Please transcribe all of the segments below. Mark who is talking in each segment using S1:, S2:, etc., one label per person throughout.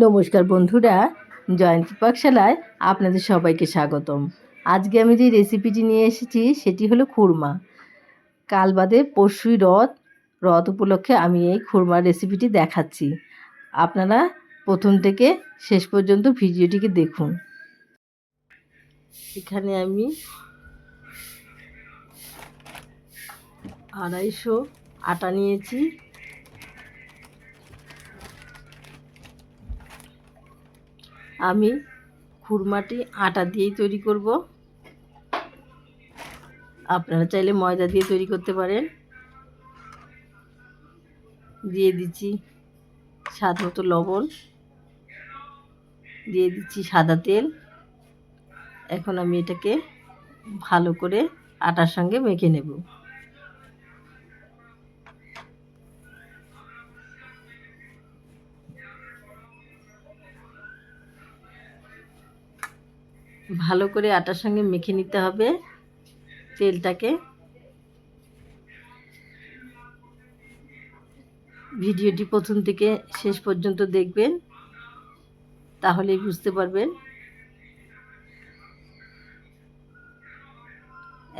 S1: নমস্কার বন্ধুরা, জয়ন্তী পাকশালায় আপনাদের সবাইকে স্বাগতম। আজকে আমি যে রেসিপিটি নিয়ে এসেছি, সেটি হলো খুরমা। কাল বাদে পরশুই রথ রথ উপলক্ষে আমি এই খুরমার রেসিপিটি দেখাচ্ছি। আপনারা প্রথম থেকে শেষ পর্যন্ত ভিডিওটিকে দেখুন। এখানে আমি আড়াইশো আটা নিয়েছি আমি খুরমাটি আটা দিয়েই তৈরি করব। আপনারা চাইলে ময়দা দিয়ে তৈরি করতে পারেন। দিয়ে দিচ্ছি স্বাদ মতো লবণ। দিয়ে দিচ্ছি সাদা তেল। এখন আমি এটাকে ভালো করে আটার সঙ্গে মেখে নেব। ভালো করে আটার সঙ্গে মেখে নিতে হবে তেলটাকে। ভিডিওটি প্রথম থেকে শেষ পর্যন্ত দেখবেন, তাহলেই বুঝতে পারবেন।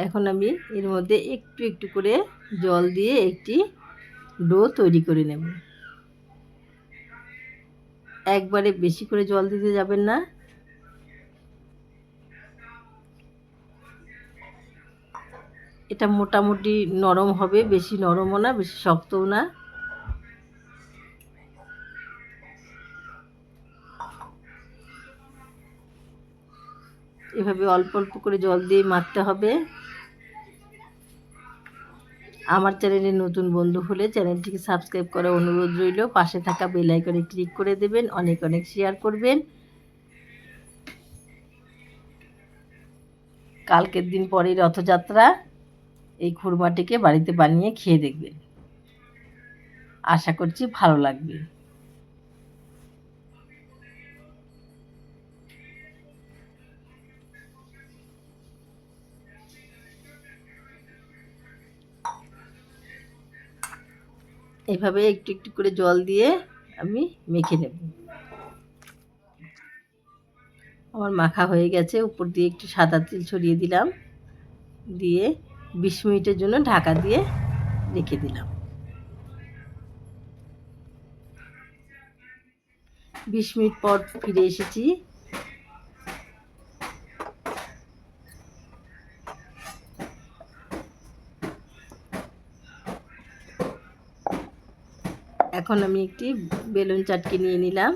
S1: এখন আমি এর মধ্যে একটু একটু করে জল দিয়ে একটি ডো তৈরি করে নেব। একবারে বেশি করে জল দিতে যাবেন না। এটা মোটামুটি নরম হবে, বেশি নরমও না, বেশি শক্তও না। এভাবে অল্প অল্প করে জল দিয়ে মারতে হবে। আমার চ্যানেলে নতুন বন্ধু হলে চ্যানেলটিকে সাবস্ক্রাইব করার অনুরোধ রইল। পাশে থাকা বেল আইকনে ক্লিক করে দেবেন, অনেক অনেক শেয়ার করবেন। কালকের দিন পরেই রথযাত্রা। এই খুরমাটিকে বাড়িতে বানিয়ে খেয়ে দেখবেন আশা করছি ভালো লাগবে। এভাবে একটু একটু করে জল দিয়ে আমি মেখে নেব। আমার মাখা হয়ে গেছে, উপর দিয়ে একটু সাদা তিল ছড়িয়ে দিলাম। দিয়ে বিশ মিনিটের জন্য ঢাকা দিয়ে রেখে দিলাম। বিশ মিনিট পর ফিরে এসেছি। এখন আমি একটি বেলুন চাটকি নিয়ে নিলাম।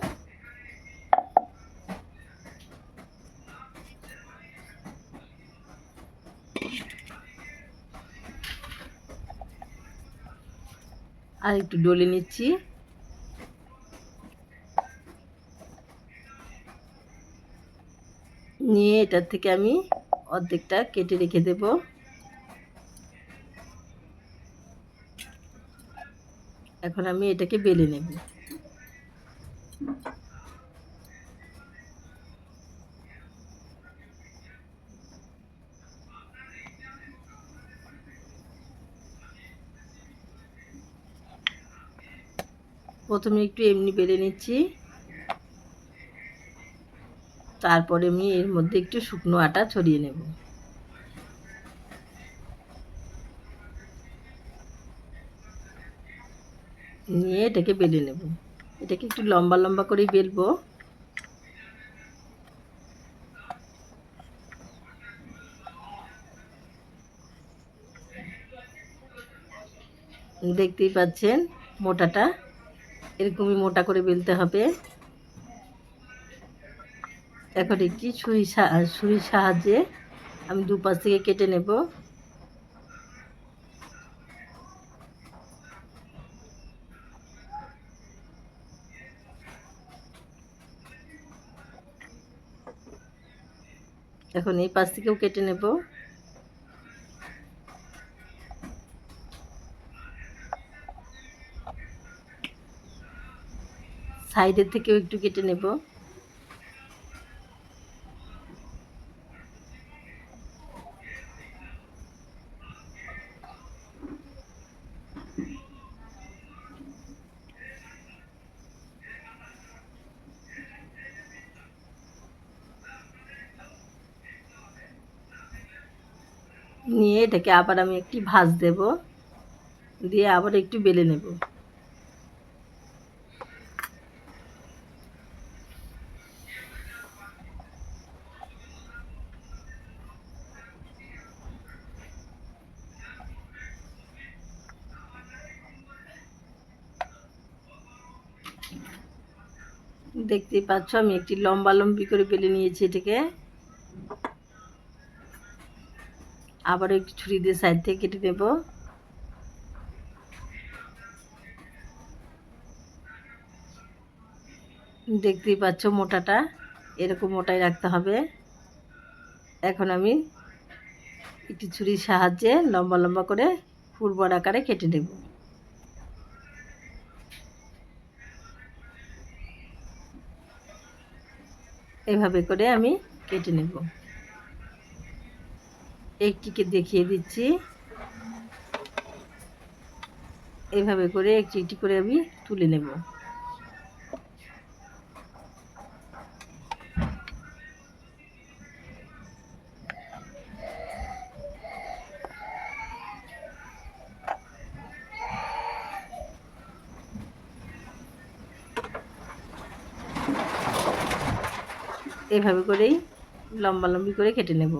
S1: আর একটু ডলে নিচ্ছি। নিয়ে এটার থেকে আমি অর্ধেকটা কেটে রেখে দেব। এখন আমি এটাকে বেলে নেব। প্রথমে একটু এমনি বেলে নিচ্ছি। তারপরে আমি এর মধ্যে একটু শুকনো আটা ছড়িয়ে নেব। নিয়ে এটাকে বেলে নেব। এটাকে একটু লম্বা লম্বা করেই বেলবো। দেখতেই পাচ্ছেন, মোটাটা এরকমই মোটা করে বেলতে হবে। এখন একটি ছুরি ছুরির সাহায্যে আমি দুপাশ থেকে কেটে নেব। এখন এই পাশ থেকেও কেটে নেব। সাইডের থেকেও একটু কেটে নেব। নিয়ে এটাকে আবার আমি একটি ভাজ দেব। দিয়ে আবার একটু বেলে নেব। দেখতেই পাচ্ছ, আমি একটি লম্বা লম্বি করে বেলে নিয়েছি এটাকে। আবারও একটু ছুরি দিয়ে সাইড থেকে কেটে নেব। দেখতেই পাচ্ছ মোটাটা, এরকম মোটাই রাখতে হবে। এখন আমি একটি ছুরির সাহায্যে লম্বা লম্বা করে ফুরবর আকারে কেটে নেব। এভাবে করে আমি কেটে নেব। একটিকে দেখিয়ে দিচ্ছি। এভাবে করে একটি একটি করে আমি তুলে নেব। এভাবে করেই লম্বা লম্বি করে কেটে নেব।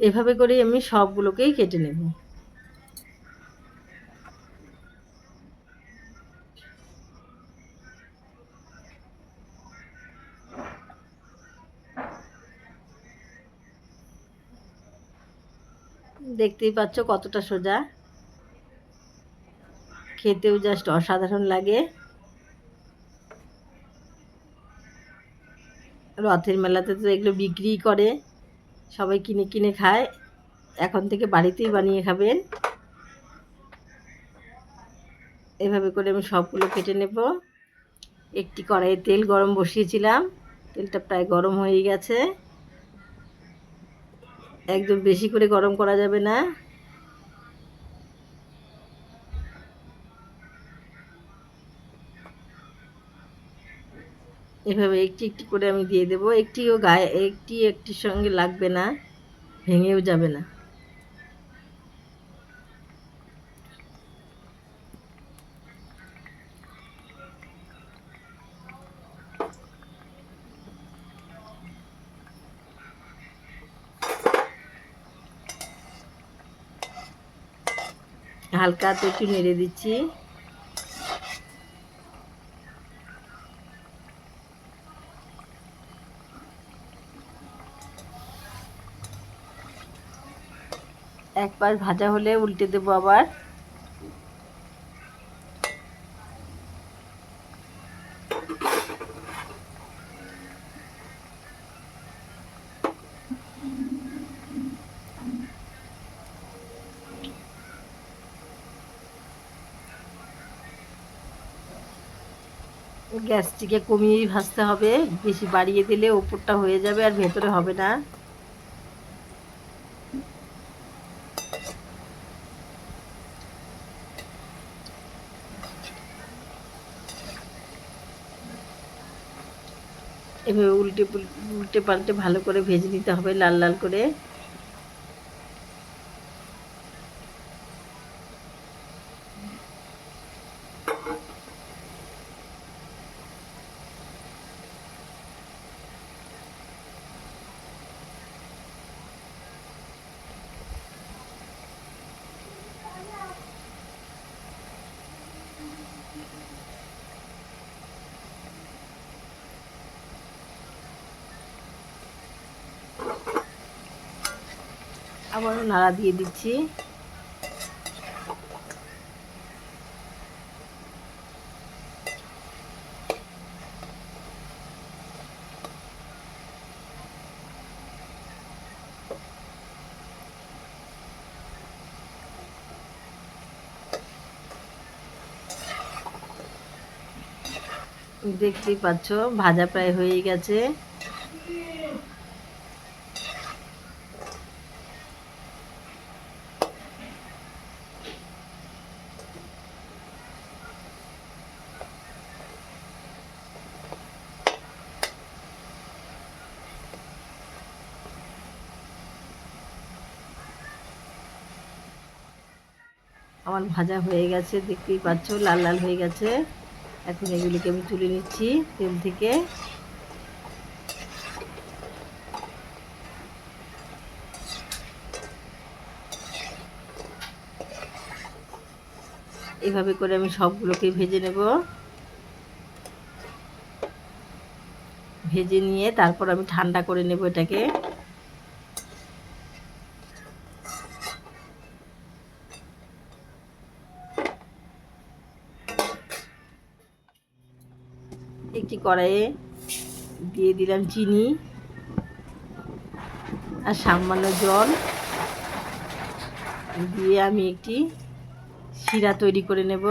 S1: এভাবে করে আমি সবগুলোকেই কেটে নেব। দেখতেই পাচ্ছ কতটা সোজা। খেতেও জাস্ট অসাধারণ লাগে। রথের মেলাতে তো এগুলো বিক্রি করে। সবাই কিনে কিনে খায়। এখন থেকে বাড়িতেই বানিয়ে খাবেন। এভাবে করে আমি সবগুলো কেটে নেব। একটি কড়াইয়ে তেল গরম বসিয়েছিলাম। তেলটা প্রায় গরম হয়ে গেছে। একদম বেশি করে গরম করা যাবে না। এভাবে একটি একটি করে আমি দিয়ে দেবো। একটিও গায়ে, একটি একটির সঙ্গে লাগবে না, ভেঙেও যাবে না। হালকা তো একটু নেড়ে দিচ্ছি। এক পাশ ভাজা হলে উল্টে দেবো আবার। গ্যাসটিকে কমিয়েই ভাজতে হবে, বেশি বাড়িয়ে দিলে ওপরটা হয়ে যাবে আর ভেতরে হবে না। এভাবে উল্টে উল্টে পাল্টে ভালো করে ভেজে নিতে হবে লাল লাল করে। আবারও নাড়া দিয়ে দিচ্ছি। দেখতেই পাচ্ছ ভাজা প্রায় হয়ে গেছে। আমার ভাজা হয়ে গেছে, দেখতেই পাচ্ছ, লাল লাল হয়ে গেছে। এখন এগুলিকে আমি তুলে নিচ্ছি তেল থেকে। এভাবে করে আমি সবগুলোকে ভেজে নেব। ভেজে নিয়ে তারপর আমি ঠান্ডা করে নেব এটাকে। একটি কড়াইয়ে দিয়ে দিলাম চিনি আর সামান্য জল। দিয়ে আমি একটি শিরা তৈরি করে নেব।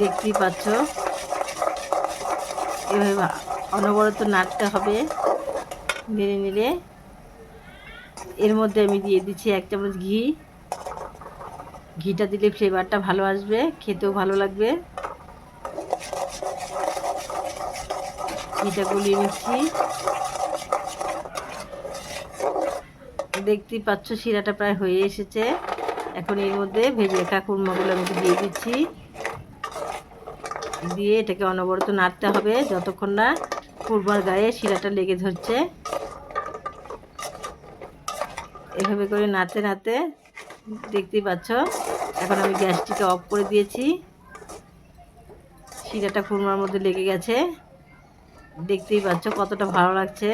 S1: দেখতেই পাচ্ছ, এভাবে অনবরত নাড়তে হবে, নেড়ে নেড়ে। এর মধ্যে আমি দিয়ে দিচ্ছি এক চামচ ঘি। ঘিটা দিলে ফ্লেভারটা ভালো আসবে, খেতেও ভালো লাগবে। ঘিটা গলিয়ে নিচ্ছি। দেখতেই পাচ্ছ শিরাটা প্রায় হয়ে এসেছে। এখন এর মধ্যে ভেজে রাখা কুরমাগুলো আমি দিয়ে দিচ্ছি। দিয়ে এটাকে অনবরত নাড়তে হবে যতক্ষণ না কুরমার গায়ে শিরাটা লেগে ধরছে। এভাবে করে নাড়তে নাড়তে দেখতেই পাচ্ছ? এখন আমি গ্যাসটিকে অফ করে দিয়েছি। শিরাটা খুরমার মধ্যে লেগে গেছে। দেখতেই পাচ্ছ কতটা ভালো লাগছে।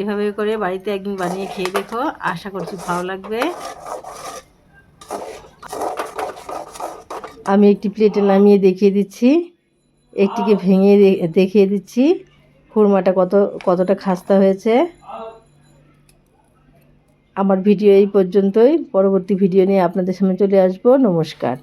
S1: এভাবে করে বাড়িতে একদিন বানিয়ে খেয়ে দেখো। আশা করছি ভালো লাগবে। আমি একটি প্লেটে নামিয়ে দেখিয়ে দিচ্ছি। একটিকে ভেঙে দেখিয়ে দিচ্ছি। খুরমাটা কত, কতটা খাস্তা হয়েছে। আমার ভিডিও এই পর্যন্তই। পরবর্তী ভিডিও নিয়ে আপনাদের সামনে চলে আসব। নমস্কার।